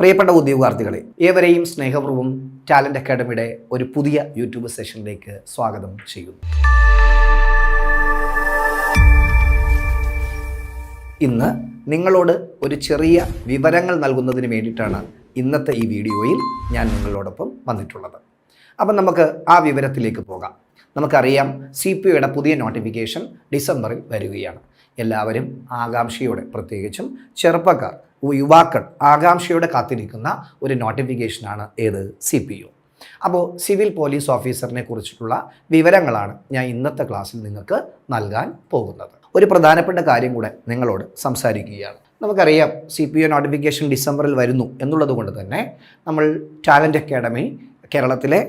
പ്രിയപ്പെട്ട ഉദ്യോഗാർത്ഥികളെ ഏവരെയും സ്നേഹപൂർവം ടാലന്റ് അക്കാഡമിയുടെ ഒരു പുതിയ യൂട്യൂബ് സെഷനിലേക്ക് സ്വാഗതം ചെയ്യുന്നു. ഇന്ന് നിങ്ങളോട് ഒരു ചെറിയ വിവരങ്ങൾ നൽകുന്നതിന് വേണ്ടിയിട്ടാണ് ഇന്നത്തെ ഈ വീഡിയോയിൽ ഞാൻ നിങ്ങളോടൊപ്പം വന്നിട്ടുള്ളത്. അപ്പം നമുക്ക് ആ വിവരത്തിലേക്ക് പോകാം. നമുക്കറിയാം സി പി ഒയുടെ പുതിയ നോട്ടിഫിക്കേഷൻ ഡിസംബറിൽ വരികയാണ്. എല്ലാവരും ആകാംക്ഷയോടെ പ്രത്യേകിച്ചും ചെറുപ്പക്കാർ യുവാക്കൾ ആകാംക്ഷയോടെ കാത്തിരിക്കുന്ന ഒരു നോട്ടിഫിക്കേഷനാണ് ഏത്? സി പി യു അപ്പോൾ സിവിൽ പോലീസ് ഓഫീസറിനെ കുറിച്ചിട്ടുള്ള വിവരങ്ങളാണ് ഞാൻ ഇന്നത്തെ ക്ലാസ്സിൽ നിങ്ങൾക്ക് നൽകാൻ പോകുന്നത്. ഒരു പ്രധാനപ്പെട്ട കാര്യം കൂടെ നിങ്ങളോട് സംസാരിക്കുകയാണ്. നമുക്കറിയാം സി പി ഒ നോട്ടിഫിക്കേഷൻ ഡിസംബറിൽ വരുന്നു എന്നുള്ളത് കൊണ്ട് തന്നെ നമ്മൾ ടാലന്റ് അക്കാഡമി കേരളത്തിലെ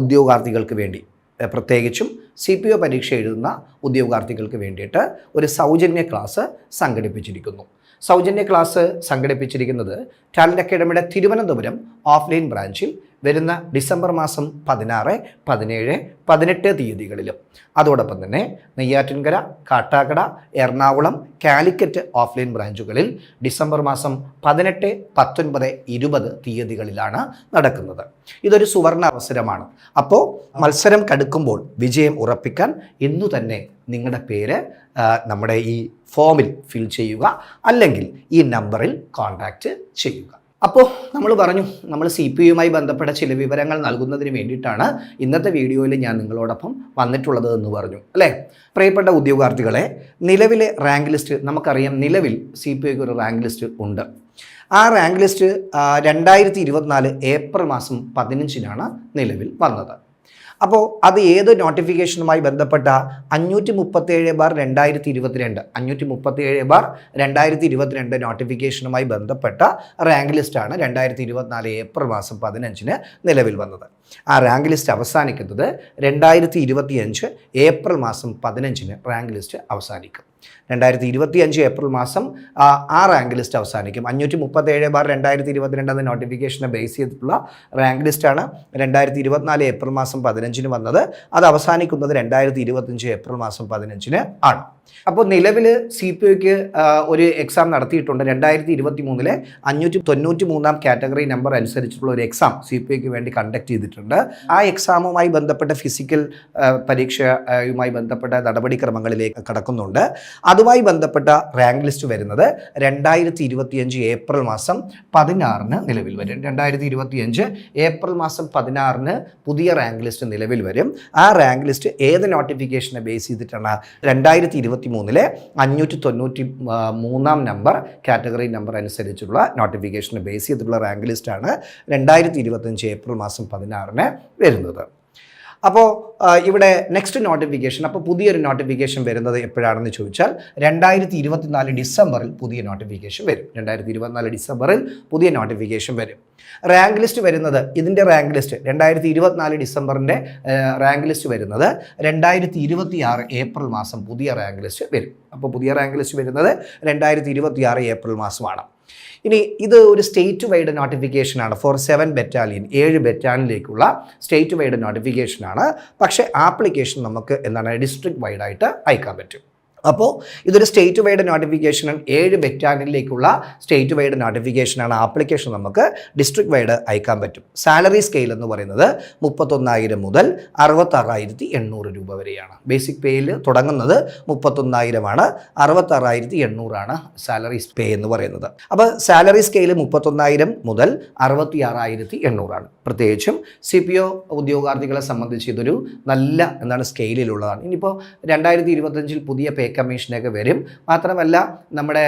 ഉദ്യോഗാർത്ഥികൾക്ക് വേണ്ടി പ്രത്യേകിച്ചും സി പി ഒ പരീക്ഷ എഴുതുന്ന ഉദ്യോഗാർത്ഥികൾക്ക് വേണ്ടിയിട്ട് ഒരു സൗജന്യ ക്ലാസ് സംഘടിപ്പിച്ചിരിക്കുന്നു. സൗജന്യ ക്ലാസ് സംഘടിപ്പിച്ചിരിക്കുന്നത് ടാലന്റ് അക്കാഡമിയുടെ തിരുവനന്തപുരം ഓഫ്ലൈൻ ബ്രാഞ്ചിൽ വരുന്ന ഡിസംബർ മാസം പതിനാറ് പതിനേഴ് പതിനെട്ട് തീയതികളിലും. അതോടൊപ്പം തന്നെ നെയ്യാറ്റിൻകര കാട്ടാക്കട എറണാകുളം കാലിക്കറ്റ് ഓഫ്ലൈൻ ബ്രാഞ്ചുകളിൽ ഡിസംബർ മാസം പതിനെട്ട് പത്തൊൻപത് ഇരുപത് തീയതികളിലാണ് നടക്കുന്നത്. ഇതൊരു സുവർണ അവസരമാണ്. അപ്പോൾ മത്സരം കടുക്കുമ്പോൾ വിജയം ഉറപ്പിക്കാൻ ഇന്നു തന്നെ നിങ്ങളുടെ പേര് നമ്മുടെ ഈ ഫോമിൽ ഫിൽ ചെയ്യുക അല്ലെങ്കിൽ ഈ നമ്പറിൽ കോൺടാക്റ്റ് ചെയ്യുക. അപ്പോൾ നമ്മൾ പറഞ്ഞു നമ്മൾ സി പി യുമായി ബന്ധപ്പെട്ട ചില വിവരങ്ങൾ നൽകുന്നതിന് വേണ്ടിയിട്ടാണ് ഇന്നത്തെ വീഡിയോയിൽ ഞാൻ നിങ്ങളോടൊപ്പം വന്നിട്ടുള്ളത് എന്ന് പറഞ്ഞു അല്ലേ? പ്രിയപ്പെട്ട ഉദ്യോഗാർത്ഥികളെ നിലവിലെ റാങ്ക് ലിസ്റ്റ് നമുക്കറിയാം നിലവിൽ സി പി ഐക്ക് ഒരു റാങ്ക് ലിസ്റ്റ് ഉണ്ട്. ആ റാങ്ക് ലിസ്റ്റ് രണ്ടായിരത്തി ഇരുപത്തിനാല് ഏപ്രിൽ മാസം പതിനഞ്ചിനാണ് നിലവിൽ വന്നത്. അപ്പോൾ അത് ഏത് നോട്ടിഫിക്കേഷനുമായി ബന്ധപ്പെട്ട? അഞ്ഞൂറ്റി മുപ്പത്തേഴ് ബാർ രണ്ടായിരത്തി ഇരുപത്തിരണ്ട് അഞ്ഞൂറ്റി മുപ്പത്തേഴ് ബാർ രണ്ടായിരത്തി ഇരുപത്തിരണ്ട് നോട്ടിഫിക്കേഷനുമായി ബന്ധപ്പെട്ട റാങ്ക് ലിസ്റ്റാണ് രണ്ടായിരത്തി ഇരുപത്തിനാല് ഏപ്രിൽ മാസം പതിനഞ്ചിന് നിലവിൽ വന്നത്. ആ റാങ്ക് ലിസ്റ്റ് അവസാനിക്കുന്നത് രണ്ടായിരത്തി ഇരുപത്തിയഞ്ച് ഏപ്രിൽ മാസം പതിനഞ്ചിന് റാങ്ക് ലിസ്റ്റ് അവസാനിക്കും. രണ്ടായിരത്തി ഇരുപത്തി അഞ്ച് ഏപ്രിൽ മാസം ആ, റാങ്ക് ലിസ്റ്റ് അവസാനിക്കും. അഞ്ഞൂറ്റി മുപ്പത്തേഴ് ബാർ രണ്ടായിരത്തി ഇരുപത്തിരണ്ട് എന്ന നോട്ടിഫിക്കേഷനെ ബേസ് ചെയ്തിട്ടുള്ള റാങ്ക് ലിസ്റ്റാണ് രണ്ടായിരത്തി ഇരുപത്തിനാല് ഏപ്രിൽ മാസം പതിനഞ്ചിന് വന്നത്. അത് അവസാനിക്കുന്നത് രണ്ടായിരത്തി ഇരുപത്തഞ്ച് ഏപ്രിൽ മാസം പതിനഞ്ചിന് ആണ്. അപ്പോൾ നിലവിൽ സി പി ഒക്ക് ഒരു എക്സാം നടത്തിയിട്ടുണ്ട്. രണ്ടായിരത്തി ഇരുപത്തി മൂന്നിലെ അഞ്ഞൂറ്റി തൊണ്ണൂറ്റി മൂന്നാം കാറ്റഗറി നമ്പർ അനുസരിച്ചുള്ള ഒരു എക്സാം സി പി ഒക്ക് വേണ്ടി കണ്ടക്ട് ചെയ്തിട്ടുണ്ട്. ആ എക്സാമുമായി ബന്ധപ്പെട്ട ഫിസിക്കൽ പരീക്ഷയുമായി ബന്ധപ്പെട്ട നടപടിക്രമങ്ങളിലേക്ക് കടക്കുന്നുണ്ട്. അതുമായി ബന്ധപ്പെട്ട റാങ്ക് ലിസ്റ്റ് വരുന്നത് രണ്ടായിരത്തി ഇരുപത്തിയഞ്ച് ഏപ്രിൽ മാസം പതിനാറിന് നിലവിൽ വരും. രണ്ടായിരത്തി ഇരുപത്തിയഞ്ച് ഏപ്രിൽ മാസം പതിനാറിന് പുതിയ റാങ്ക് ലിസ്റ്റ് നിലവിൽ വരും. ആ റാങ്ക് ലിസ്റ്റ് ഏത് നോട്ടിഫിക്കേഷനെ ബേസ് ചെയ്തിട്ടാണ്? രണ്ടായിരത്തി ഇരുപത്തി മൂന്നിലെ അഞ്ഞൂറ്റി തൊണ്ണൂറ്റി മൂന്നാം നമ്പർ കാറ്റഗറി നമ്പർ അനുസരിച്ചുള്ള നോട്ടിഫിക്കേഷനെ ബേസ് ചെയ്തിട്ടുള്ള റാങ്ക് ലിസ്റ്റാണ് രണ്ടായിരത്തി ഇരുപത്തഞ്ച് ഏപ്രിൽ മാസം പതിനാറിന് വരുന്നത്. അപ്പോൾ ഇവിടെ നെക്സ്റ്റ് നോട്ടിഫിക്കേഷൻ അപ്പോൾ പുതിയൊരു നോട്ടിഫിക്കേഷൻ വരുന്നത് എപ്പോഴാണെന്ന് ചോദിച്ചാൽ രണ്ടായിരത്തി ഇരുപത്തിനാല് ഡിസംബറിൽ പുതിയ നോട്ടിഫിക്കേഷൻ വരും. രണ്ടായിരത്തി ഇരുപത്തിനാല് ഡിസംബറിൽ പുതിയ നോട്ടിഫിക്കേഷൻ വരും. റാങ്ക് ലിസ്റ്റ് വരുന്നത് ഇതിന്റെ റാങ്ക് ലിസ്റ്റ് രണ്ടായിരത്തി ഇരുപത്തിനാല് ഡിസംബറിന്റെ റാങ്ക് ലിസ്റ്റ് വരുന്നത് രണ്ടായിരത്തി ഇരുപത്തി ആറ് ഏപ്രിൽ മാസം പുതിയ റാങ്ക് ലിസ്റ്റ് വരും. അപ്പോൾ പുതിയ റാങ്ക് ലിസ്റ്റ് വരുന്നത് രണ്ടായിരത്തി ഇരുപത്തി ഏപ്രിൽ മാസമാണ്. ഇനി ഇത് ഒരു സ്റ്റേറ്റ് വൈഡ് നോട്ടിഫിക്കേഷനാണ് ഫോർ സെവൻ ബറ്റാലിയൻ ഏഴ് ബറ്റാലിയനിലേക്കുള്ള സ്റ്റേറ്റ് വൈഡ് നോട്ടിഫിക്കേഷനാണ് പക്ഷേ ആപ്ലിക്കേഷൻ നമുക്ക് എന്താണ് ഡിസ്ട്രിക്ട് വൈഡായിട്ട് അയക്കാൻ പറ്റും. അപ്പോൾ ഇതൊരു സ്റ്റേറ്റ് വൈഡ് നോട്ടിഫിക്കേഷൻ ഏഴ് ബെറ്റാനിലേക്കുള്ള സ്റ്റേറ്റ് വൈഡ് നോട്ടിഫിക്കേഷനാണ് ആപ്ലിക്കേഷൻ നമുക്ക് ഡിസ്ട്രിക്ട് വൈഡ് അയക്കാൻ പറ്റും. സാലറി സ്കെയിൽ എന്ന് പറയുന്നത് മുപ്പത്തൊന്നായിരം മുതൽ അറുപത്താറായിരത്തി എണ്ണൂറ് രൂപ വരെയാണ്. ബേസിക് പേയിൽ തുടങ്ങുന്നത് മുപ്പത്തൊന്നായിരമാണ് അറുപത്താറായിരത്തി എണ്ണൂറാണ് സാലറി പേ എന്ന് പറയുന്നത്. അപ്പോൾ സാലറി സ്കെയിൽ മുപ്പത്തൊന്നായിരം മുതൽ അറുപത്തി ആറായിരത്തി എണ്ണൂറാണ് പ്രത്യേകിച്ചും സി പി ഒ ഉദ്യോഗാർത്ഥികളെ സംബന്ധിച്ച് ഇതൊരു നല്ല എന്താണ് സ്കെയിലുള്ളതാണ് ഇനിയിപ്പോൾ രണ്ടായിരത്തി ഇരുപത്തഞ്ചിൽ പുതിയ പേ കമ്മീഷനൊക്കെ വരും. മാത്രമല്ല നമ്മുടെ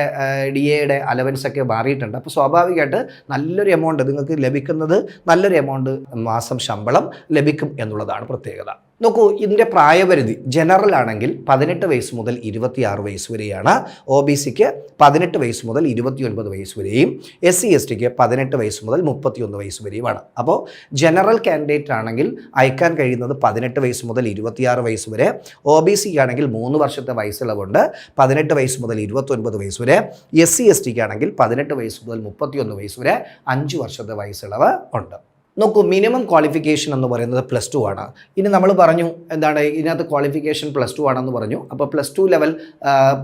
ഡി എയുടെ അലവൻസ് ഒക്കെ മാറിയിട്ടുണ്ട്. അപ്പോൾ സ്വാഭാവികമായിട്ട് നല്ലൊരു എമൗണ്ട് നിങ്ങൾക്ക് ലഭിക്കുന്നത് നല്ലൊരു എമൗണ്ട് മാസം ശമ്പളം ലഭിക്കും എന്നുള്ളതാണ് പ്രത്യേകത. നോക്കൂ ഇതിന്റെ പ്രായപരിധി ജനറൽ ആണെങ്കിൽ പതിനെട്ട് വയസ്സ് മുതൽ ഇരുപത്തിയാറ് വയസ്സ് വരെയാണ്. ഒ ബി സിക്ക് പതിനെട്ട് വയസ്സ് മുതൽ ഇരുപത്തിയൊൻപത് വയസ്സ് വരെയും എസ് സി എസ് ടിക്ക് പതിനെട്ട് വയസ്സ് മുതൽ മുപ്പത്തിയൊന്ന് വയസ്സ് വരെയുമാണ്. അപ്പോൾ ജനറൽ കാൻഡിഡേറ്റ് ആണെങ്കിൽ അയക്കാൻ കഴിയുന്നത് പതിനെട്ട് വയസ്സ് മുതൽ ഇരുപത്തിയാറ് വയസ്സ് വരെ ഒ ബി സി ആണെങ്കിൽ മൂന്ന് വർഷത്തെ വയസ്സിളവുണ്ട് പതിനെട്ട് വയസ്സ് മുതൽ ഇരുപത്തൊൻപത് വയസ്സ് വരെ എസ് സി എസ് ടിക്ക് ആണെങ്കിൽ പതിനെട്ട് വയസ്സ് മുതൽ മുപ്പത്തിയൊന്ന് വയസ്സ് വരെ അഞ്ച് വർഷത്തെ വയസ്സിളവ് ഉണ്ട്. നോക്കൂ മിനിമം ക്വാളിഫിക്കേഷൻ എന്ന് പറയുന്നത് പ്ലസ് ടു ആണ്. ഇനി നമ്മൾ പറഞ്ഞു എന്താണ് ഇതിനകത്ത് ക്വാളിഫിക്കേഷൻ പ്ലസ് ടു ആണെന്ന് പറഞ്ഞു. അപ്പോൾ പ്ലസ് ടു ലെവൽ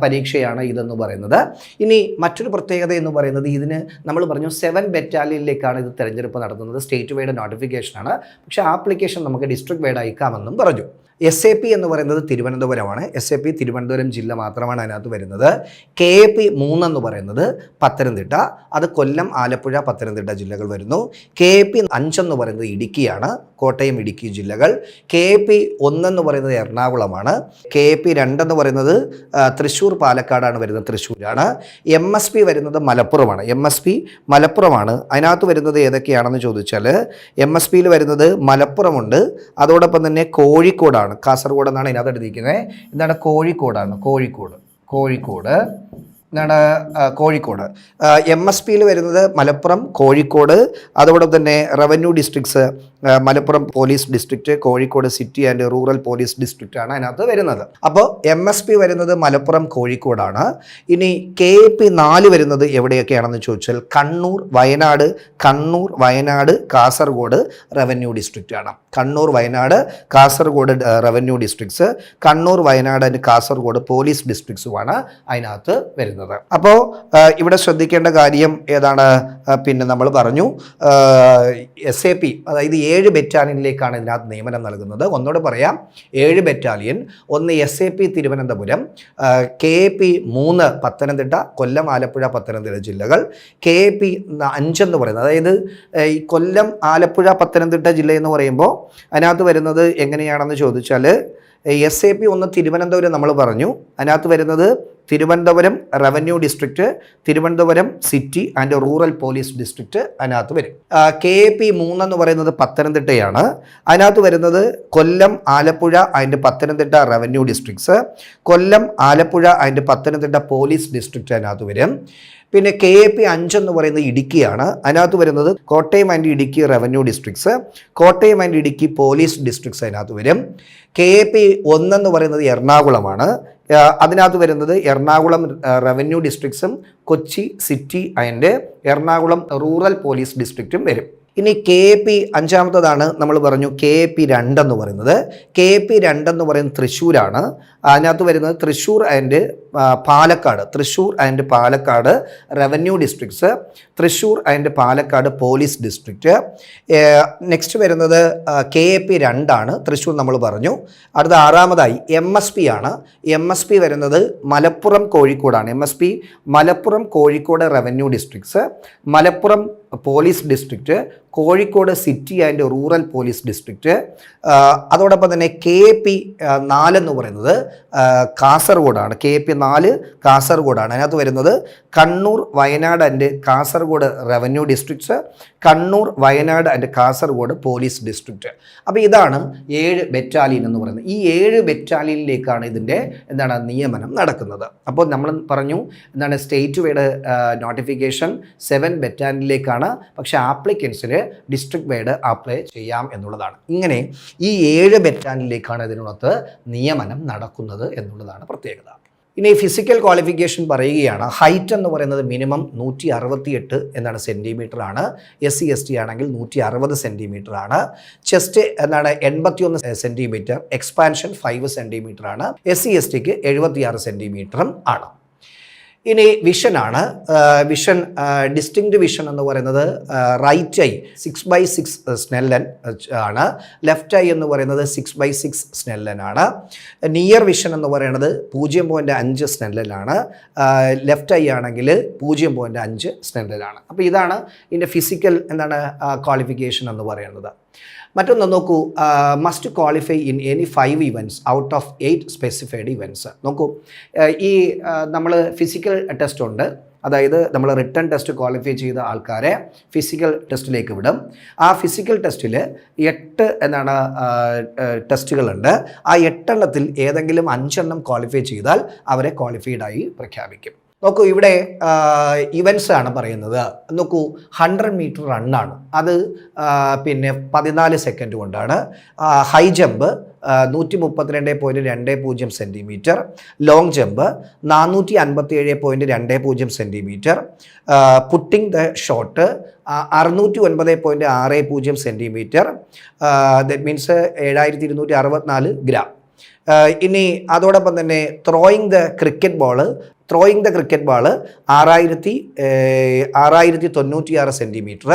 പരീക്ഷയാണ് ഇതെന്ന് പറയുന്നത്. ഇനി മറ്റൊരു പ്രത്യേകത എന്ന് പറയുന്നത് ഇതിന് നമ്മൾ പറഞ്ഞു സെവൻ ബെറ്റാലിയനിലേക്കാണ് ഇത് തിരഞ്ഞെടുപ്പ് നടത്തുന്നത്. സ്റ്റേറ്റ് വൈഡ് നോട്ടിഫിക്കേഷനാണ് പക്ഷേ ആപ്ലിക്കേഷൻ നമുക്ക് ഡിസ്ട്രിക്ട് വൈഡ് അയക്കാമെന്നും പറഞ്ഞു. എസ് എ പി എന്ന് പറയുന്നത് തിരുവനന്തപുരമാണ്. എസ് എ പി തിരുവനന്തപുരം ജില്ല മാത്രമാണ് അതിനകത്ത് വരുന്നത്. കെ എ പി മൂന്നെന്ന് പറയുന്നത് പത്തനംതിട്ട അത് കൊല്ലം ആലപ്പുഴ പത്തനംതിട്ട ജില്ലകൾ വരുന്നു. കെ എ പി അഞ്ചെന്ന് പറയുന്നത് ഇടുക്കിയാണ് കോട്ടയം ഇടുക്കി ജില്ലകൾ. കെ എ പി ഒന്നെന്ന് പറയുന്നത് എറണാകുളമാണ്. കെ എ പി രണ്ടെന്ന് പറയുന്നത് തൃശ്ശൂർ പാലക്കാടാണ് വരുന്നത് തൃശ്ശൂരാണ്. എം എസ് പി വരുന്നത് മലപ്പുറമാണ്. എം എസ് പി മലപ്പുറമാണ്. അതിനകത്ത് വരുന്നത് ഏതൊക്കെയാണെന്ന് ചോദിച്ചാൽ എം എസ് പിയിൽ വരുന്നത് മലപ്പുറമുണ്ട്. അതോടൊപ്പം തന്നെ കോഴിക്കോടാണ്. കാസർഗോഡ് എന്നാണ് ഇതിനകത്ത് എഴുതിയിരിക്കുന്നത്. എന്താണ്? കോഴിക്കോടാണ്. കോഴിക്കോട്. കോഴിക്കോട്. എന്താണ്? കോഴിക്കോട്. എം എസ് പിയിൽ വരുന്നത് മലപ്പുറം കോഴിക്കോട്. അതോടൊപ്പം തന്നെ revenue districts Malappuram police district Kozhikode city and rural police district ആണ് അതിനകത്ത് വരുന്നത്. അപ്പോൾ എം എസ് പി വരുന്നത് മലപ്പുറം കോഴിക്കോടാണ്. ഇനി കെ എ പി നാല് വരുന്നത് എവിടെയൊക്കെയാണെന്ന് ചോദിച്ചാൽ കണ്ണൂർ വയനാട് കണ്ണൂർ വയനാട് കാസർഗോഡ് റവന്യൂ ഡിസ്ട്രിക്റ്റ് ആണ്. Kannur Wayanad Kasaragod revenue districts. Kannur Wayanad and Kasaragod police ഡിസ്ട്രിക്ട്സുമാണ് അതിനകത്ത് വരുന്നത്. അപ്പോൾ ഇവിടെ ശ്രദ്ധിക്കേണ്ട കാര്യം ഏതാണ്? പിന്നെ നമ്മൾ പറഞ്ഞു എസ് എ പി അതായത് ഏഴ് ബറ്റാലിയനിലേക്കാണ് ഇതിനകത്ത് നിയമനം നൽകുന്നത്. ഒന്നുകൂടെ പറയാം. ഏഴ് ബറ്റാലിയൻ ഒന്ന് S A P Thiruvananthapuram K A P മൂന്ന് പത്തനംതിട്ട കൊല്ലം ആലപ്പുഴ പത്തനംതിട്ട ജില്ലകൾ. കെ എ പി അഞ്ചെന്ന് പറയുന്നത്. അതായത് ഈ കൊല്ലം ആലപ്പുഴ പത്തനംതിട്ട ജില്ല എന്ന് പറയുമ്പോൾ അതിനകത്ത് വരുന്നത് എങ്ങനെയാണെന്ന് ചോദിച്ചാൽ എസ് എ പി ഒന്ന് തിരുവനന്തപുരം നമ്മൾ പറഞ്ഞു. അതിനകത്ത് വരുന്നത് Thiruvananthapuram revenue district Thiruvananthapuram city and rural police district അതിനകത്ത് വരും. കെ എ പി മൂന്നെന്ന് പറയുന്നത് പത്തനംതിട്ടയാണ്. അതിനകത്ത് വരുന്നത് കൊല്ലം ആലപ്പുഴ അതിന്റെ പത്തനംതിട്ട റവന്യൂ ഡിസ്ട്രിക്ട്സ്. കൊല്ലം ആലപ്പുഴ അതിന്റെ പത്തനംതിട്ട പോലീസ് ഡിസ്ട്രിക്റ്റ് അതിനകത്ത് വരും. പിന്നെ കെ എ പി അഞ്ചെന്ന് പറയുന്നത് ഇടുക്കിയാണ്. അതിനകത്ത് വരുന്നത് Kottayam and Idukki revenue districts Kottayam and Idukki police districts അതിനകത്ത് വരും. കെ എ പി ഒന്നെന്ന് പറയുന്നത് എറണാകുളമാണ്. അതിനകത്ത് വരുന്നത് Ernakulam revenue ഡിസ്ട്രിക്ട്സും Kochi city and Ernakulam rural police ഡിസ്ട്രിക്റ്റും വരും. ഇനി കെ പി അഞ്ചാമത്തതാണ് നമ്മൾ പറഞ്ഞു കെ പി രണ്ടെന്ന് പറയുന്നത്. കെ പി രണ്ടെന്ന് പറയുന്നത് തൃശ്ശൂരാണ്. അതിനകത്ത് വരുന്നത് Thrissur and Palakkad. Thrissur and Palakkad revenue districts Thrissur and Palakkad police district next വരുന്നത് കെ എ പി രണ്ടാണ്. തൃശ്ശൂർ നമ്മൾ പറഞ്ഞു. അടുത്ത ആറാമതായി എം എസ് പി ആണ്. എം എസ് പി വരുന്നത് മലപ്പുറം കോഴിക്കോടാണ്. M S P Malappuram Kozhikode revenue districts Malappuram police district Kozhikode city and rural police district അതോടൊപ്പം തന്നെ കെ പി നാലെന്ന് പറയുന്നത് കാസർഗോഡാണ്. കെ പി നാല് കാസർഗോഡാണ്. അതിനകത്ത് വരുന്നത് Kannur Wayanad and Kasaragod revenue districts Kannur Wayanad and Kasaragod police district അപ്പോൾ ഇതാണ് ഏഴ് ബറ്റാലിയൻ എന്ന് പറയുന്നത്. ഈ ഏഴ് ബറ്റാലിയനിലേക്കാണ് ഇതിന്റെ എന്താണ് നിയമനം നടക്കുന്നത്. അപ്പോൾ നമ്മൾ പറഞ്ഞു എന്താണ് സ്റ്റേറ്റ് വൈഡ് നോട്ടിഫിക്കേഷൻ സെവൻ ബറ്റാലിയനിലേക്കാണ്. പക്ഷേ ആപ്ലിക്കൻസിന് ഡിസ്ട്രിക്ട് വൈഡ് അപ്ലൈ ചെയ്യാം എന്നുള്ളതാണ്. ഇങ്ങനെ ഈ ഏഴ് ബെറ്റാനിലേക്കാണ് ഇതിനകത്ത് നിയമനം നടക്കുന്നത് എന്നുള്ളതാണ് പ്രത്യേകത. ഇനി ഫിസിക്കൽ ക്വാളിഫിക്കേഷൻ പറയുകയാണ്. ഹൈറ്റ് എന്ന് പറയുന്നത് മിനിമം നൂറ്റി അറുപത്തിയെട്ട് എന്നാണ് സെന്റിമീറ്റർ ആണ്. എസ് സി എസ് ടി ആണെങ്കിൽ നൂറ്റി അറുപത് സെന്റിമീറ്റർ ആണ്. ചെസ്റ്റ് എന്നാണ് എൺപത്തിയൊന്ന് സെന്റിമീറ്റർ എക്സ്പാൻഷൻ ഫൈവ് സെന്റിമീറ്റർ ആണ്. എസ് സി എസ് ടിക്ക് എഴുപത്തിയാറ് സെന്റിമീറ്ററും ആണ്. ഇനി വിഷനാണ് വിഷൻ ഡിസ്റ്റിങ്ക്റ്റ് വിഷൻ എന്ന് പറയുന്നത് right eye six by six Snellen ആണ്. ലെഫ്റ്റ് ഐ എന്ന് പറയുന്നത് സിക്സ് ബൈ സിക്സ് സ്നെല്ലൻ ആണ്. നിയർ വിഷൻ എന്ന് പറയുന്നത് പൂജ്യം പോയിന്റ് അഞ്ച് സ്നെല്ലനാണ് ലെഫ്റ്റ് ഐ ആണെങ്കിൽ പൂജ്യം പോയിന്റ് അഞ്ച് സ്നെല്ലനാണ് അപ്പോൾ ഇതാണ് ഇതിന്റെ ഫിസിക്കൽ എന്താണ് ക്വാളിഫിക്കേഷൻ എന്ന് പറയുന്നത്. മറ്റൊന്ന് നോക്കൂ must qualify in any five events out of eight specified events നോക്കൂ ഈ നമ്മൾ ഫിസിക്കൽ ടെസ്റ്റ് ഉണ്ട്. അതായത് നമ്മൾ റിട്ടേൺ ടെസ്റ്റ് ക്വാളിഫൈ ചെയ്ത ആൾക്കാരെ ഫിസിക്കൽ ടെസ്റ്റിലേക്ക് വിടും. ആ ഫിസിക്കൽ ടെസ്റ്റിൽ എട്ട് എന്താണ് ടെസ്റ്റുകളുണ്ട് ആ എട്ടെണ്ണത്തിൽ ഏതെങ്കിലും അഞ്ചെണ്ണം ക്വാളിഫൈ ചെയ്താൽ അവരെ ക്വാളിഫൈഡായി പ്രഖ്യാപിക്കും. നോക്കൂ ഇവിടെ ഇവൻസ് ആണ് പറയുന്നത്. നോക്കൂ ഹൺഡ്രഡ് മീറ്റർ റണ്ണാണ് അത് പിന്നെ പതിനാല് സെക്കൻഡ് കൊണ്ടാണ്. ഹൈ ജമ്പ് നൂറ്റി മുപ്പത്തിരണ്ട് പോയിന്റ് രണ്ട് പൂജ്യം സെന്റിമീറ്റർ ലോങ് ജമ്പ് നാനൂറ്റി അൻപത്തി ഏഴ് പോയിന്റ് രണ്ട് പൂജ്യം സെന്റിമീറ്റർ പുട്ടിംഗ് ദ ഷോട്ട് അറുന്നൂറ്റി ഒൻപത് പോയിന്റ് ആറ് പൂജ്യം സെന്റിമീറ്റർ ദറ്റ് മീൻസ് ഏഴായിരത്തി ഇരുന്നൂറ്റി അറുപത്തിനാല് ഗ്രാം ഇനി അതോടൊപ്പം തന്നെ throwing the cricket ball throwing the cricket ball ആറായിരത്തി ആറായിരത്തി തൊണ്ണൂറ്റിയാറ് centimetre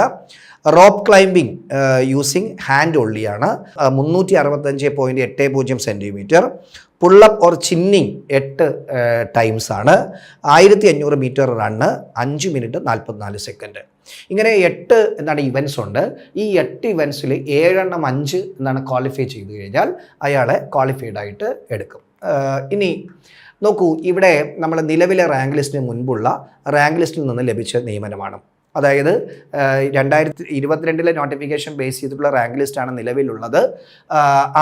rope climbing using hand ഒള്ളിയാണ് മുന്നൂറ്റി അറുപത്തഞ്ച് പോയിന്റ് എട്ട് പൂജ്യം സെന്റിമീറ്റർ പുള്ളപ്പ് ഓർ ചിന്നിങ് എട്ട് ടൈംസ് ആണ്. ആയിരത്തി അഞ്ഞൂറ് മീറ്റർ റണ്ണ് അഞ്ച് മിനിറ്റ് നാൽപ്പത്തിനാല് സെക്കൻഡ് ഇങ്ങനെ എട്ട് എന്താണ് ഇവൻസ് ഉണ്ട്. ഈ എട്ട് ഇവൻസിൽ ഏഴെണ്ണം അഞ്ച് എന്താണ് ക്വാളിഫൈ ചെയ്ത് കഴിഞ്ഞാൽ അയാളെ ക്വാളിഫൈഡ് ആയിട്ട് എടുക്കും. ഇനി നോക്കൂ ഇവിടെ നമ്മൾ നിലവിലെ റാങ്ക് ലിസ്റ്റിന് മുൻപുള്ള റാങ്ക് ലിസ്റ്റിൽ നിന്ന് ലഭിച്ച നിയമനമാണ്. അതായത് രണ്ടായിരത്തി ഇരുപത്തിരണ്ടിലെ നോട്ടിഫിക്കേഷൻ ബേസ് ചെയ്തിട്ടുള്ള റാങ്ക് ലിസ്റ്റാണ് നിലവിലുള്ളത്.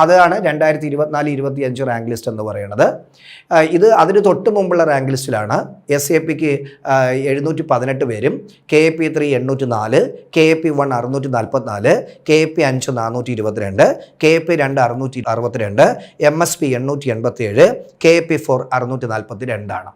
അതാണ് രണ്ടായിരത്തി ഇരുപത്തിനാല് ഇരുപത്തി അഞ്ച് റാങ്ക് ലിസ്റ്റ് എന്ന് പറയുന്നത്. ഇത് അതിന് തൊട്ട് മുമ്പുള്ള റാങ്ക് ലിസ്റ്റിലാണ് എസ് എ പിക്ക് എഴുന്നൂറ്റി പതിനെട്ട് പേരും കെ എ പി ത്രീ എണ്ണൂറ്റി നാല് കെ എ പി വൺ അറുന്നൂറ്റി നാൽപ്പത്തിനാല് കെ എ പി അഞ്ച് നാനൂറ്റി ഇരുപത്തിരണ്ട് കെ എ പി രണ്ട് അറുന്നൂറ്റി അറുപത്തിരണ്ട് എം എസ് പി എണ്ണൂറ്റി എൺപത്തി ഏഴ് കെ എ പി ഫോർ അറുന്നൂറ്റി നാൽപ്പത്തി രണ്ടാണ്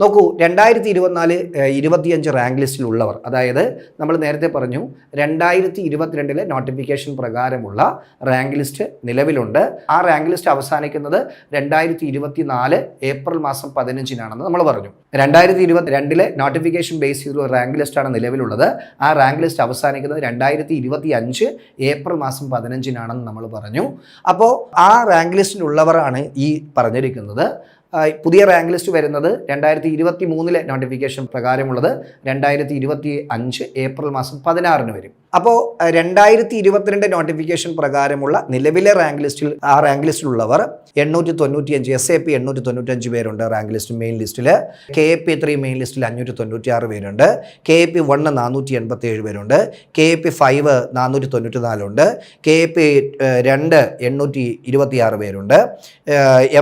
നോക്കൂ രണ്ടായിരത്തി ഇരുപത്തിനാല് ഇരുപത്തിയഞ്ച് റാങ്ക് ലിസ്റ്റിലുള്ളവർ അതായത് നമ്മൾ നേരത്തെ പറഞ്ഞു രണ്ടായിരത്തി ഇരുപത്തിരണ്ടിലെ നോട്ടിഫിക്കേഷൻ പ്രകാരമുള്ള റാങ്ക് ലിസ്റ്റ് നിലവിലുണ്ട്. ആ റാങ്ക് ലിസ്റ്റ് അവസാനിക്കുന്നത് രണ്ടായിരത്തി ഇരുപത്തി നാല് ഏപ്രിൽ മാസം പതിനഞ്ചിനാണെന്ന് നമ്മൾ പറഞ്ഞു. രണ്ടായിരത്തി ഇരുപത്തി രണ്ടിലെ നോട്ടിഫിക്കേഷൻ ബേസ് ചെയ്തുള്ള റാങ്ക് ലിസ്റ്റാണ് നിലവിലുള്ളത്. ആ റാങ്ക് ലിസ്റ്റ് അവസാനിക്കുന്നത് രണ്ടായിരത്തി ഇരുപത്തി അഞ്ച് ഏപ്രിൽ മാസം പതിനഞ്ചിനാണെന്ന് നമ്മൾ പറഞ്ഞു. അപ്പോൾ ആ റാങ്ക് ലിസ്റ്റിലുള്ളവരാണ് ഈ പറഞ്ഞിരിക്കുന്നത്. പുതിയ റാങ്ക് ലിസ്റ്റ് വരുന്നത് രണ്ടായിരത്തി ഇരുപത്തി മൂന്നിലെ നോട്ടിഫിക്കേഷൻ പ്രകാരമുള്ളത് രണ്ടായിരത്തി ഇരുപത്തി അഞ്ച് ഏപ്രിൽ മാസം പതിനാറിന് വരും. അപ്പോൾ രണ്ടായിരത്തി ഇരുപത്തിരണ്ട് നോട്ടിഫിക്കേഷൻ പ്രകാരമുള്ള നിലവിലെ റാങ്ക് ലിസ്റ്റിൽ ആ റാങ്ക് ലിസ്റ്റിലുള്ളവർ എണ്ണൂറ്റി തൊണ്ണൂറ്റി അഞ്ച് എസ് എ പി എണ്ണൂറ്റി തൊണ്ണൂറ്റഞ്ച് പേരുണ്ട് റാങ്ക് ലിസ്റ്റ് മെയിൻ ലിസ്റ്റിൽ K A P three main ലിസ്റ്റിൽ അഞ്ഞൂറ്റി തൊണ്ണൂറ്റി ആറ് പേരുണ്ട്. കെ എ പി വണ്ണ് നാനൂറ്റി എൺപത്തി ഏഴ് പേരുണ്ട്. കെ എ പി ഫൈവ് നാനൂറ്റി തൊണ്ണൂറ്റി നാലുണ്ട് കെ എ പി രണ്ട് എണ്ണൂറ്റി ഇരുപത്തിയാറ് പേരുണ്ട്.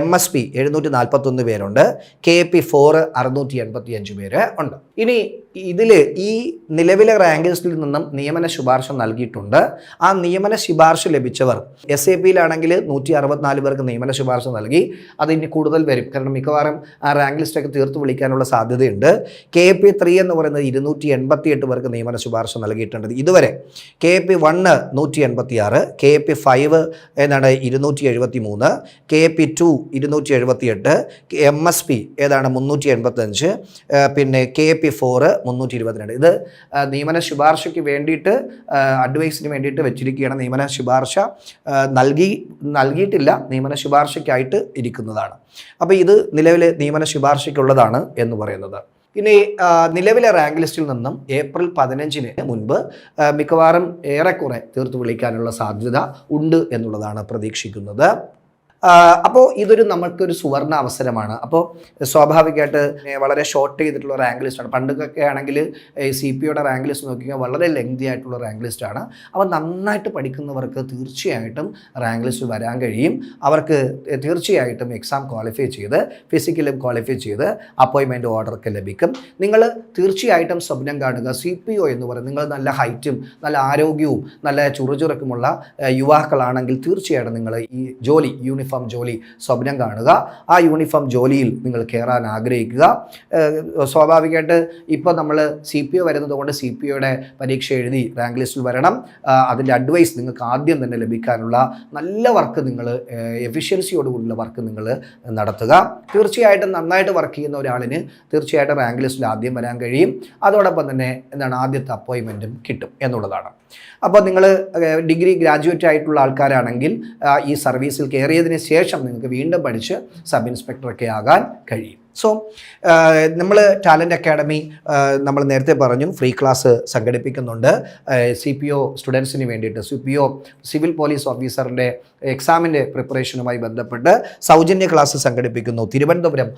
എം എസ് പി എഴുന്നൂറ്റി നാൽപ്പത്തൊന്ന് പേരുണ്ട്. കെ എ പി ഫോറ് അറുന്നൂറ്റി എൺപത്തി അഞ്ച് പേര് ഉണ്ട്. ഇനി ഇതിൽ ഈ നിലവിലെ റാങ്ക് ലിസ്റ്റിൽ നിന്നും നിയമന ശുപാർശ നൽകിയിട്ടുണ്ട്. ആ നിയമന ശുപാർശ ലഭിച്ചവർ എസ് എ പിയിലാണെങ്കിൽ നൂറ്റി അറുപത്തിനാല് പേർക്ക് നിയമന ശുപാർശ നൽകി. അത് ഇനി കൂടുതൽ വരും. കാരണം മിക്കവാറും ആ റാങ്ക് ലിസ്റ്റൊക്കെ തീർത്ത് വിളിക്കാനുള്ള സാധ്യതയുണ്ട്. കെ പി ത്രീ എന്ന് പറയുന്നത് ഇരുന്നൂറ്റി എൺപത്തി എട്ട് പേർക്ക് നിയമന ശുപാർശ നൽകിയിട്ടുണ്ട്. ഇതുവരെ കെ പി വണ്ണ് നൂറ്റി എൺപത്തി ആറ് കെ പി ഫൈവ് ഏതാണ് ഇരുന്നൂറ്റി എഴുപത്തി മൂന്ന് കെ പി ടു ഇരുന്നൂറ്റി എഴുപത്തി എട്ട് എം എസ് പി ഏതാണ് മുന്നൂറ്റി എൺപത്തഞ്ച് പിന്നെ കെ പി ഫോറ് മുന്നൂറ്റി ഇരുപത്തിരണ്ട് ഇത് നിയമന ശുപാർശയ്ക്ക് വേണ്ടിയിട്ട് അഡ്വൈസിന് വേണ്ടിയിട്ട് വെച്ചിരിക്കുകയാണ് നിയമന ശുപാർശ. നൽകി നൽകിയിട്ടില്ല. നിയമന ശുപാർശയ്ക്കായിട്ട് ഇരിക്കുന്നതാണ്. അപ്പോൾ ഇത് നിലവിലെ നിയമന ശുപാർശയ്ക്കുള്ളതാണ് എന്ന് പറയുന്നത്. ഇനി നിലവിലെ റാങ്ക് ലിസ്റ്റിൽ നിന്നും ഏപ്രിൽ പതിനഞ്ചിന് മുൻപ് മിക്കവാറും ഏറെക്കുറെ തീർത്ത് വിളിക്കാനുള്ള സാധ്യത ഉണ്ട് എന്നുള്ളതാണ് പ്രതീക്ഷിക്കുന്നത്. അപ്പോൾ ഇതൊരു നമുക്കൊരു സുവർണ അവസരമാണ്. അപ്പോൾ സ്വാഭാവികമായിട്ട് വളരെ ഷോർട്ട് ചെയ്തിട്ടുള്ള റാങ്ക് ലിസ്റ്റാണ് പണ്ടൊക്കെ ആണെങ്കിൽ സി പി യുടെ റാങ്ക് ലിസ്റ്റ് നോക്കിയാൽ വളരെ ലെങ്തി ആയിട്ടുള്ള റാങ്ക് ലിസ്റ്റാണ് അപ്പോൾ നന്നായിട്ട് പഠിക്കുന്നവർക്ക് തീർച്ചയായിട്ടും റാങ്ക് ലിസ്റ്റ് വരാൻ കഴിയും. അവർക്ക് തീർച്ചയായിട്ടും എക്സാം ക്വാളിഫൈ ചെയ്ത് ഫിസിക്കലും ക്വാളിഫൈ ചെയ്ത് അപ്പോയിൻമെന്റ് ഓർഡറൊക്കെ ലഭിക്കും. നിങ്ങൾ തീർച്ചയായിട്ടും സ്വപ്നം കാണുക. സി പി ഒ എന്ന് പറയുന്നത് നിങ്ങൾ നല്ല ഹൈറ്റും നല്ല ആരോഗ്യവും നല്ല ചുറുചുറുക്കുമുള്ള യുവാക്കളാണെങ്കിൽ തീർച്ചയായിട്ടും നിങ്ങൾ ഈ ജോലി യൂണിഫോം ജോലി സ്വപ്നം കാണുക. ആ യൂണിഫോം ജോലിയിൽ നിങ്ങൾ കയറാൻ ആഗ്രഹിക്കുക. സ്വാഭാവികമായിട്ട് ഇപ്പോൾ നമ്മൾ സി പി ഒ വരുന്നത് കൊണ്ട് സി പി ഒയുടെ പരീക്ഷ എഴുതി റാങ്ക് ലിസ്റ്റിൽ വരണം. അതിന്റെ അഡ്വൈസ് നിങ്ങൾക്ക് ആദ്യം തന്നെ ലഭിക്കാനുള്ള നല്ല വർക്ക് നിങ്ങൾ എഫിഷ്യൻസിയോടുകൂടിയുള്ള വർക്ക് നിങ്ങൾ നടത്തുക. തീർച്ചയായിട്ടും നന്നായിട്ട് വർക്ക് ചെയ്യുന്ന ഒരാളിന് തീർച്ചയായിട്ടും റാങ്ക് ലിസ്റ്റിൽ ആദ്യം വരാൻ കഴിയും. അതോടൊപ്പം തന്നെ എന്താണ് ആദ്യത്തെ അപ്പോയിൻമെന്റും കിട്ടും എന്നുള്ളതാണ്. അപ്പോൾ നിങ്ങൾ ഡിഗ്രി ഗ്രാജുവേറ്റ് ആയിട്ടുള്ള ആൾക്കാരാണെങ്കിൽ ഈ സർവീസിൽ കയറിയതിന് ശേഷം നിങ്ങൾക്ക് വീണ്ടും പഠിച്ച് സബ് ഇൻസ്പെക്ടറൊക്കെ ആകാൻ കഴിയും. സോ നമ്മൾ ടാലന്റ് അക്കാഡമി നമ്മൾ നേരത്തെ പറഞ്ഞു ഫ്രീ ക്ലാസ് സംഘടിപ്പിക്കുന്നുണ്ട്. സി പി ഒ സ്റ്റുഡൻസിന് വേണ്ടിയിട്ട് C P O civil police ഓഫീസറിന്റെ എക്സാമിന്റെ പ്രിപ്പറേഷനുമായി ബന്ധപ്പെട്ട് സൗജന്യ ക്ലാസ് സംഘടിപ്പിക്കുന്നു. തിരുവനന്തപുരം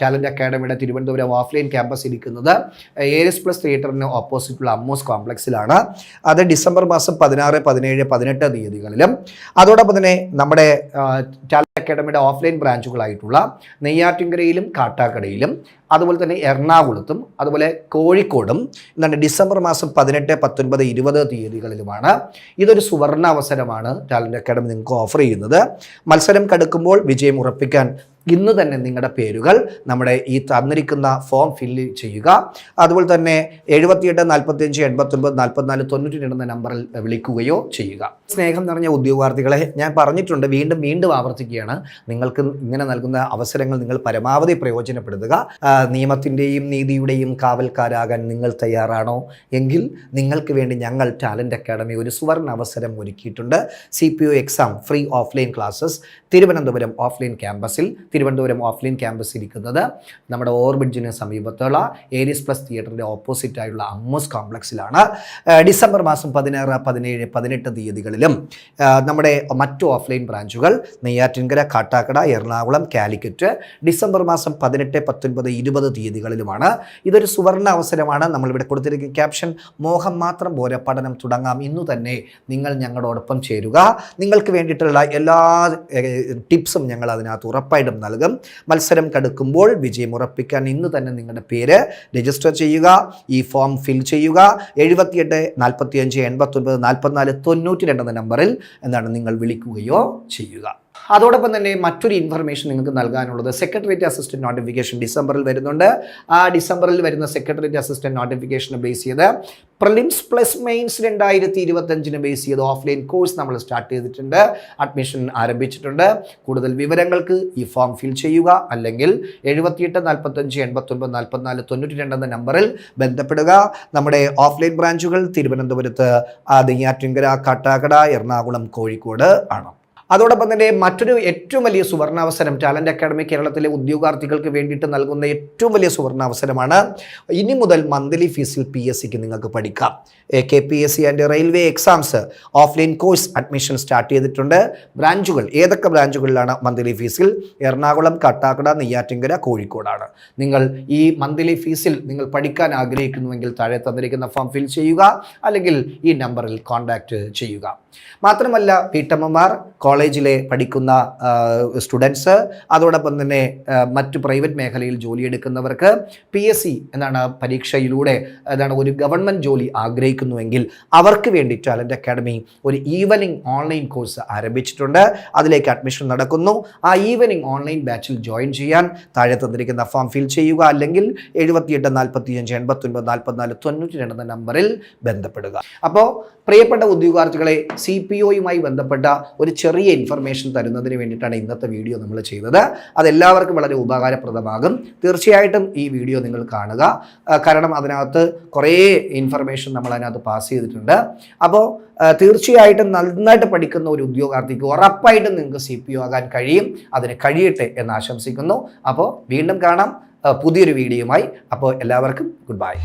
ടാലന്റ് അക്കാഡമിയുടെ തിരുവനന്തപുരം ഓഫ്ലൈൻ ക്യാമ്പസ് ഇരിക്കുന്നത് എ എസ് പ്ലസ് തിയേറ്ററിന് ഓപ്പോസിറ്റുള്ള അമ്മോസ് കോംപ്ലക്സിലാണ് അത് ഡിസംബർ മാസം പതിനാറ് പതിനേഴ് പതിനെട്ട് തീയതികളിലും. അതോടൊപ്പം തന്നെ നമ്മുടെ ടാലന്റ് അക്കാഡമിയുടെ ഓഫ്ലൈൻ ബ്രാഞ്ചുകളായിട്ടുള്ള നെയ്യാറ്റിൻകരയിലും കാട്ട കാട്ടാക്കടയിലും അതുപോലെ തന്നെ എറണാകുളത്തും അതുപോലെ കോഴിക്കോടും എന്താണ് ഡിസംബർ മാസം പതിനെട്ട് പത്തൊൻപത് ഇരുപത് തീയതികളിലുമാണ് ഇതൊരു സുവർണ അവസരമാണ് ടാലന്റ് അക്കാഡമി നിങ്ങൾക്ക് ഓഫർ ചെയ്യുന്നത്. മത്സരം കടുക്കുമ്പോൾ വിജയം ഉറപ്പിക്കാൻ ഇന്ന് തന്നെ നിങ്ങളുടെ പേരുകൾ നമ്മുടെ ഈ തന്നിരിക്കുന്ന ഫോം ഫില്ല് ചെയ്യുക. അതുപോലെ തന്നെ എഴുപത്തിയെട്ട് നാൽപ്പത്തിയഞ്ച് എൺപത്തൊൻപത് നാൽപ്പത്തിനാല് തൊണ്ണൂറ്റി രണ്ട് എന്ന നമ്പറിൽ വിളിക്കുകയോ ചെയ്യുക. സ്നേഹം നിറഞ്ഞ ഉദ്യോഗാർത്ഥികളെ ഞാൻ പറഞ്ഞിട്ടുണ്ട് വീണ്ടും വീണ്ടും ആവർത്തിക്കുകയാണ്. നിങ്ങൾക്ക് ഇങ്ങനെ നൽകുന്ന അവസരങ്ങൾ നിങ്ങൾ പരമാവധി പ്രയോജനപ്പെടുത്തുക. നിയമത്തിന്റെയും നീതിയുടെയും കാവൽക്കാരാകാൻ നിങ്ങൾ തയ്യാറാണോ? എങ്കിൽ നിങ്ങൾക്ക് വേണ്ടി ഞങ്ങൾ ടാലന്റ് അക്കാഡമി ഒരു സുവർണ അവസരം ഒരുക്കിയിട്ടുണ്ട്. C exam free offline classes Thiruvananthapuram offline ക്യാമ്പസിൽ തിരുവനന്തപുരം ഓഫ്ലൈൻ ക്യാമ്പസ് ഇരിക്കുന്നത് നമ്മുടെ ഓർബിഡ്ജിന് സമീപത്തുള്ള ഏരിയസ് പ്ലസ് തിയേറ്ററിന്റെ ഓപ്പോസിറ്റായുള്ള അമ്മോസ് കോംപ്ലക്സിലാണ്. ഡിസംബർ മാസം പതിനാറ് പതിനേഴ് പതിനെട്ട് തീയതികളിലും നമ്മുടെ മറ്റു ഓഫ്ലൈൻ ബ്രാഞ്ചുകൾ നെയ്യാറ്റിൻകര കാട്ടാക്കട എറണാകുളം കാലിക്കറ്റ് ഡിസംബർ മാസം പതിനെട്ട് പത്തൊൻപത് ഇരുപത് തീയതികളിലുമാണ്. ഇതൊരു സുവർണ അവസരമാണ്. നമ്മളിവിടെ കൊടുത്തിരിക്കുന്ന ക്യാപ്ഷൻ മോഹം മാത്രം പോലെ പഠനം തുടങ്ങാം. ഇന്നു തന്നെ നിങ്ങൾ ഞങ്ങളോടൊപ്പം ചേരുക. നിങ്ങൾക്ക് വേണ്ടിയിട്ടുള്ള എല്ലാ ടിപ്സും ഞങ്ങൾ അതിനകത്ത് ഉറപ്പായിട്ടും നൽകും. മത്സരം കടുക്കുമ്പോൾ വിജയം ഉറപ്പിക്കാൻ ഇന്ന് തന്നെ നിങ്ങളുടെ പേര് രജിസ്റ്റർ ചെയ്യുക. ഈ ഫോം ഫിൽ ചെയ്യുക. എഴുപത്തിയെട്ട് നാൽപ്പത്തിയഞ്ച് എൺപത്തൊൻപത് നാൽപ്പത്തിനാല് തൊണ്ണൂറ്റി രണ്ട് എന്ന നമ്പറിൽ എന്താണ് നിങ്ങൾ വിളിക്കുകയോ ചെയ്യുക. അതോടൊപ്പം തന്നെ മറ്റൊരു ഇൻഫർമേഷൻ നിങ്ങൾക്ക് നൽകാനുള്ളത് സെക്രട്ടേറിയറ്റ് അസിസ്റ്റന്റ് നോട്ടിഫിക്കേഷൻ ഡിസംബറിൽ വരുന്നുണ്ട്. ആ ഡിസംബറിൽ വരുന്ന സെക്രട്ടേറിയറ്റ് അസിസ്റ്റന്റ് നോട്ടിഫിക്കേഷനെ ബേസ് ചെയ്ത് പ്രിലിംസ് പ്ലസ് മെയിൻസ് രണ്ടായിരത്തി ഇരുപത്തഞ്ചിന് ബേസ് ചെയ്ത് ഓഫ്ലൈൻ കോഴ്സ് നമ്മൾ സ്റ്റാർട്ട് ചെയ്തിട്ടുണ്ട്. അഡ്മിഷൻ ആരംഭിച്ചിട്ടുണ്ട്. കൂടുതൽ വിവരങ്ങൾക്ക് ഈ ഫോം ഫിൽ ചെയ്യുക. അല്ലെങ്കിൽ എഴുപത്തിയെട്ട് നാൽപ്പത്തഞ്ച് എൺപത്തൊൻപത് നാൽപ്പത്തിനാല് തൊണ്ണൂറ്റി രണ്ട് എന്ന നമ്പറിൽ ബന്ധപ്പെടുക. നമ്മുടെ ഓഫ്ലൈൻ ബ്രാഞ്ചുകൾ തിരുവനന്തപുരത്ത് ആ, നെയ്യാറ്റിൻകര കാട്ടാക്കട എറണാകുളം കോഴിക്കോട് ആണ്. അതോടൊപ്പം തന്നെ മറ്റൊരു ഏറ്റവും വലിയ സുവർണാവസരം ടാലന്റ് അക്കാഡമി കേരളത്തിലെ ഉദ്യോഗാർത്ഥികൾക്ക് വേണ്ടിയിട്ട് നൽകുന്ന ഏറ്റവും വലിയ സുവർണാവസരമാണ്. ഇനി മുതൽ മന്ത്ലി ഫീസിൽ പി എസ് സിക്ക് നിങ്ങൾക്ക് പഠിക്കാം. K P S C and railway exams offline course admission start ചെയ്തിട്ടുണ്ട്. ബ്രാഞ്ചുകൾ ഏതൊക്കെ ബ്രാഞ്ചുകളിലാണ് മന്ത്ലി ഫീസിൽ? എറണാകുളം കട്ടാക്കട നെയ്യാറ്റിങ്കര കോഴിക്കോടാണ്. നിങ്ങൾ ഈ മന്ത്ലി ഫീസിൽ നിങ്ങൾ പഠിക്കാൻ ആഗ്രഹിക്കുന്നുവെങ്കിൽ താഴെ തന്നിരിക്കുന്ന ഫോം ഫിൽ ചെയ്യുക അല്ലെങ്കിൽ ഈ നമ്പറിൽ കോൺടാക്റ്റ് ചെയ്യുക. മാത്രമല്ല വീട്ടമ്മമാർ കോളേജിലെ പഠിക്കുന്ന സ്റ്റുഡൻസ് അതോടൊപ്പം തന്നെ മറ്റ് പ്രൈവറ്റ് മേഖലയിൽ ജോലിയെടുക്കുന്നവർക്ക് പി എസ് സി എന്നാണ് പരീക്ഷയിലൂടെ എന്താണ് ഒരു ഗവൺമെന്റ് ജോലി ആഗ്രഹിക്കുന്നുവെങ്കിൽ അവർക്ക് വേണ്ടി ടാലന്റ് അക്കാഡമി ഒരു ഈവനിങ് ഓൺലൈൻ കോഴ്സ് ആരംഭിച്ചിട്ടുണ്ട്. അതിലേക്ക് അഡ്മിഷൻ നടക്കുന്നു. ആ ഈവനിങ് ഓൺലൈൻ ബാച്ചിൽ ജോയിൻ ചെയ്യാൻ താഴെ തന്നിരിക്കുന്ന ഫോം ഫിൽ ചെയ്യുക അല്ലെങ്കിൽ എഴുപത്തിയെട്ട് നാൽപ്പത്തിയഞ്ച് എൺപത്തൊൻപത് നാൽപ്പത്തിനാല് തൊണ്ണൂറ്റി രണ്ട് എന്ന നമ്പറിൽ ബന്ധപ്പെടുക. അപ്പോൾ പ്രിയപ്പെട്ട ഉദ്യോഗാർത്ഥികളെ സി പി ഒയുമായി ബന്ധപ്പെട്ട ഒരു ചെറിയ ഇൻഫർമേഷൻ തരുന്നതിന് വേണ്ടിയിട്ടാണ് ഇന്നത്തെ വീഡിയോ നമ്മൾ ചെയ്തത്. അതെല്ലാവർക്കും വളരെ ഉപകാരപ്രദമാകും. തീർച്ചയായിട്ടും ഈ വീഡിയോ നിങ്ങൾ കാണുക. കാരണം അതിനകത്ത് കുറേ ഇൻഫർമേഷൻ നമ്മൾ അതിനകത്ത് പാസ് ചെയ്തിട്ടുണ്ട് അപ്പോൾ തീർച്ചയായിട്ടും നന്നായിട്ട് പഠിക്കുന്ന ഒരു ഉദ്യോഗാർത്ഥിക്ക് ഉറപ്പായിട്ടും നിങ്ങൾക്ക് സി പി ആകാൻ കഴിയും. അതിന് കഴിയട്ടെ എന്ന് ആശംസിക്കുന്നു. അപ്പോൾ വീണ്ടും കാണാം. പുതിയൊരു വീഡിയോയുമായി അപ്പോൾ എല്ലാവർക്കും ഗുഡ് ബൈ